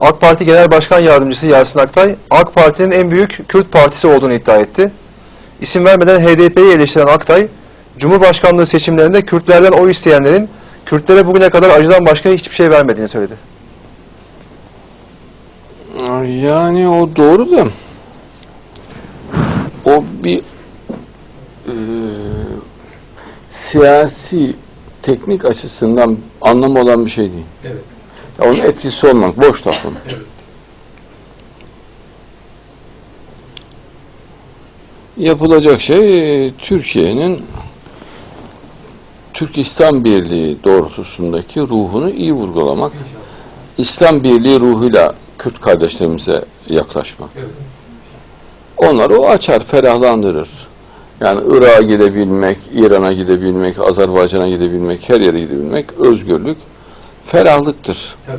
AK Parti Genel Başkan Yardımcısı Yasin Aktay, AK Parti'nin en büyük Kürt partisi olduğunu iddia etti. İsim vermeden HDP'yi eleştiren Aktay, Cumhurbaşkanlığı seçimlerinde Kürtlerden oy isteyenlerin Kürtlere bugüne kadar acıdan başka hiçbir şey vermediğini söyledi. Yani o doğru da o bir e, siyasi teknik açısından anlamı olan bir şey değil. Evet. Ya onun etkisi olmak boş lafın. Evet. Yapılacak şey e, Türkiye'nin Türk İslam Birliği doğrultusundaki ruhunu iyi vurgulamak. İslam Birliği ruhuyla Kürt kardeşlerimize yaklaşmak. Onları o açar, ferahlandırır. Yani Irak'a gidebilmek, İran'a gidebilmek, Azerbaycan'a gidebilmek, her yere gidebilmek özgürlük, ferahlıktır. Tabii.